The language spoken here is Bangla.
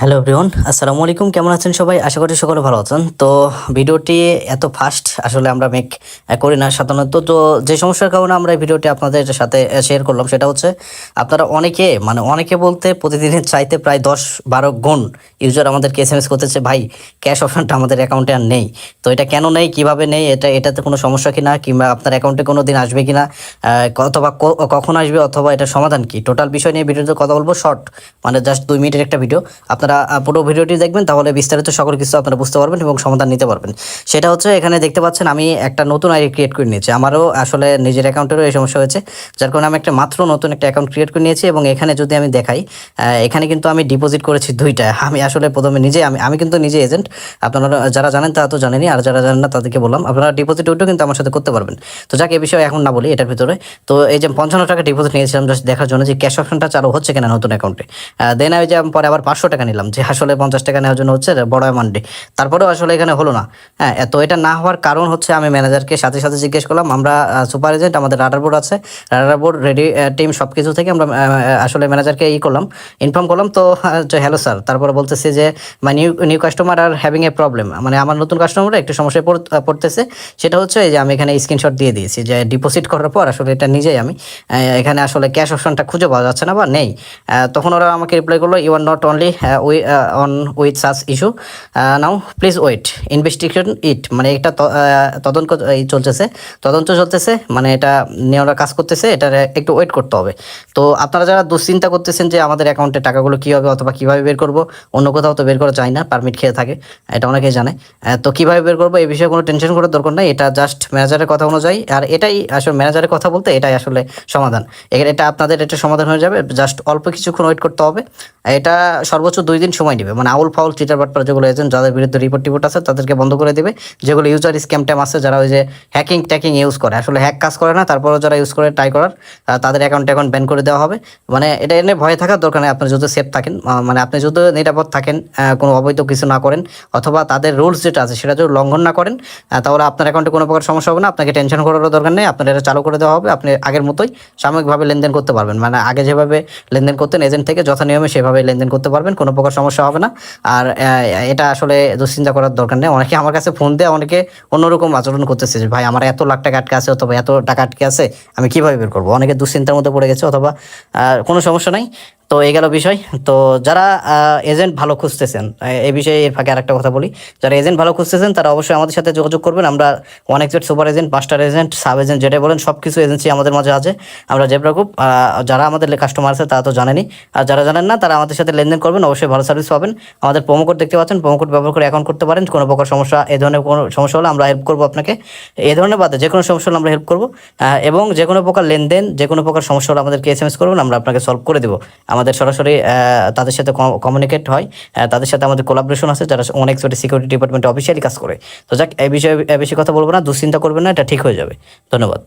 হ্যালো এভরিওয়ান আসসালামু আলাইকুম কেমন আছেন সবাই? আশা করি সকলে ভালো আছেন। তো, ভিডিওটি এত ফাস্ট আসলে আমরা মেক করি না সাধারণত। তো, যে সমস্যার কারণে আমরা এই ভিডিওটি আপনাদের সাথে শেয়ার করলাম, সেটা হচ্ছে, আপনারা অনেকে মানে অনেকে বলতে প্রতিদিনের চাইতে প্রায় দশ বারো গুণ ইউজার আমাদেরকে এস এম এস করতেছে, ভাই ক্যাশ অপশনটা আমাদের অ্যাকাউন্টে আর নেই। তো, এটা কেন নেই? কীভাবে নেই? এটা, এটাতে কোনো সমস্যা কিনা? কিংবা আপনার অ্যাকাউন্টে কোনো দিন আসবে কিনা? অথবা কখন আসবে? অথবা এটা সমাধান কি? টোটাল বিষয় নিয়ে ভিডিওতে কথা বলব শর্ট মানে জাস্ট দুই মিনিটের একটা ভিডিও আপনারা আহ, পুরো ভিডিওটি দেখবেন তাহলে বিস্তারিত সকল কিছু আপনারা বুঝতে পারবেন এবং সমাধান নিতে পারবেন। সেটা হচ্ছে এখানে দেখতে পাচ্ছেন আমি একটা নতুন আইডি ক্রিয়েট করে নিয়েছি। আমারও আসলে নিজের অ্যাকাউন্টেরও এই সমস্যা হয়েছে যার কারণে আমি একটা মাত্র নতুন একটা অ্যাকাউন্ট ক্রিয়েট করে নিয়েছি এবং এখানে যদি আমি দেখাই এখানে কিন্তু আমি ডিপোজিট করেছি দুইটা। আমি আসলে প্রথমে নিজে আমি আমি কিন্তু নিজে এজেন্ট আপনারা যারা জানেন তারা তো জানেনি আর যারা জানেন না তাদেরকে বললাম আপনারা ডিপোজিট ওইটাও কিন্তু আমার সাথে করতে পারবেন। তো যাক এই বিষয়ে এখন না বলি এটার ভিতরে। তো এই যে পঞ্চান্ন টাকা ডিপোজিট নিয়েছিলাম জাস্ট দেখার জন্য যে ক্যাশ অপশনটা চালু হচ্ছে কিনা নতুন অ্যাকাউন্টে দেন আমি যে পরে আবার পাঁচশো টাকা নিলাম। যে আসলে পঞ্চাশ টাকা নেওয়ার জন্য হচ্ছে বড় অ্যামাউন্টে তারপরেও আসলে এখানে হলো না। হ্যাঁ তো এটা না হওয়ার কারণ হচ্ছে আমি ম্যানেজারকে সাথে সাথে জিজ্ঞেস করলাম, আমরা সুপার এজেন্ট আমাদের রাডার বোর্ড আছে। রাডার বোর্ড রেডি টিম সব কিছু থেকে আমরা আসলে ম্যানেজারকে ই করলাম। ইনফর্ম করলাম তো হ্যালো স্যার তারপরে বলতেছে যে my new new customer are having a problem মানে আমার নতুন কাস্টমার একটু সমস্যায় পড়তেছে। সেটা হচ্ছে যে আমি এখানে স্ক্রিনশট দিয়ে দিয়েছি যে ডিপোজিট করার পর আসলে এটা নিজেই আমি এখানে আসলে ক্যাশ অপশনটা খুঁজে পাওয়া যাচ্ছে না বা নেই। তখন ওরা আমাকে রিপ্লাই করল you are not only on with such issue now please wait investigation it মানে এটা ত- তদন্ত চলতেছে। তদন্ত চলতেছে মানে এটা নিয়ে ওরা কাজ করতেছে এটা একটু ওয়েট করতে হবে। তো আপনারা যারা দুশ্চিন্তা করতেছেন যে আমাদের অ্যাকাউন্টে টাকাগুলো কী হবে অথবা কীভাবে বের করব, অন্য কোথাও তো বের করা যায় না পারমিট খেয়ে থাকে, এটা অনেকেই জানে। তো কীভাবে বের করব, এই বিষয়ে কোনো টেনশন করার দরকার নাই, এটা জাস্ট ম্যানেজারের কথা অনুযায়ী, আর এটাই আসলে ম্যানেজারের কথা বলতে এটাই আসলে সমাধান। এখানে এটা আপনাদের এটা সমাধান হয়ে যাবে জাস্ট অল্প কিছুক্ষণ ওয়েট করতে হবে। এটা সর্বোচ্চ দুই দিন সময় নেবে। মানে আউল ফাউল চিটার বাটপার যেগুলো এজেন্ট যাদের বিরুদ্ধে রিপোর্ট টিপোর্ট আছে, তাদেরকে বন্ধ করে দেবে। যেগুলো ইউজার স্ক্যাম ট্যাম আছে, যারা ওই যে হ্যাকিং ট্যাকিং ইউজ করে। আসলে হ্যাক কাজ করে না, তারপরেও যারা ইউজ করে ট্রাই করার তাদের অ্যাকাউন্ট অ্যাকাউন্ট ব্যান করে দেওয়া হবে। মানে এটা এনে ভয়ে থাকার দরকার নেই, আপনি যদি সেফ থাকেন মানে আপনি যদি নিরাপদ থাকেন কোনো অবৈধ কিছু না করেন, অথবা তাদের রুলস যেটা আছে, সেটা যদি লঙ্ঘন না করেন তাহলে আপনার অ্যাকাউন্টে কোনো প্রকার সমস্যা হবে না, আপনাকে টেনশন করারও দরকার নেই, আপনার এটা চালু করে দেওয়া হবে, আপনি আগের মতোই সাময়িকভাবে লেনদেন করতে পারবেন। মানে আগে যেভাবে লেনদেন করতেন এজেন্ট থেকে যথা নিয়মে সেভাবে লেনদেন করতে পারবেন, কোনো প্রকার সমস্যা হবে না। আর এটা আসলে দুশ্চিন্তা করার দরকার নেই। অনেকে আমার কাছে ফোন দিয়ে, অনেকে অন্যরকম আচরণ করতেছে যে, ভাই, আমার এত লাখ টাকা আটকে আছে, অথবা এত টাকা আটকে আছে, আমি কীভাবে বের করব? অনেকে দুশ্চিন্তার মধ্যে পড়ে গেছে, অথবা কোনো সমস্যা নাই। তো এই গেল বিষয়। তো যারা এজেন্ট ভালো খুঁজতেছেন এই বিষয়ে এর ফাঁকে আরেকটা কথা বলি। যারা এজেন্ট ভালো খুঁজতেছেন, তারা অবশ্যই আমাদের সাথে যোগাযোগ করবেন। আমরা one exact super agent master agent sub agent যেটাই বলেন সব কিছু এজেন্সি আমাদের মাঝে আছে। আমরা জেব্রা গ্রুপ যারা আমাদের কাস্টমার আছে, তারা তো জানেনি আর যারা জানেন না, তারা আমাদের সাথে লেনদেন করবেন, অবশ্যই ভালো সার্ভিস পাবেন। আমাদের প্রোমো কোড দেখতে পাচ্ছেন প্রোমো কোড ব্যবহার করে অ্যাকাউন্ট করতে পারেন। কোনো প্রকার সমস্যা এই ধরনের কোনো সমস্যা হলে আমরা হেল্প করব আপনাকে। এই ধরনের বাদে যে কোনো সমস্যা হলে আমরা হেল্প করব। এবং যে কোনো প্রকার লেনদেন যে কোনো প্রকার সমস্যা হলে আমাদেরকে এস এম এস করবেন, আমরা আপনাকে সলভ করে দেবো। আমাদের সরাসরি তাদের সাথে কমিউনিকেট হয়। তাদের সাথে আমাদের কোলাবরেশন আছে, যারা অনেক সিকিউরিটি ডিপার্টমেন্টে অফিসিয়ালি কাজ করে। তো যাক, এই বিষয়ে বেশি কথা বলব না, দুশ্চিন্তা করবেন না, এটা ঠিক হয়ে যাবে। ধন্যবাদ।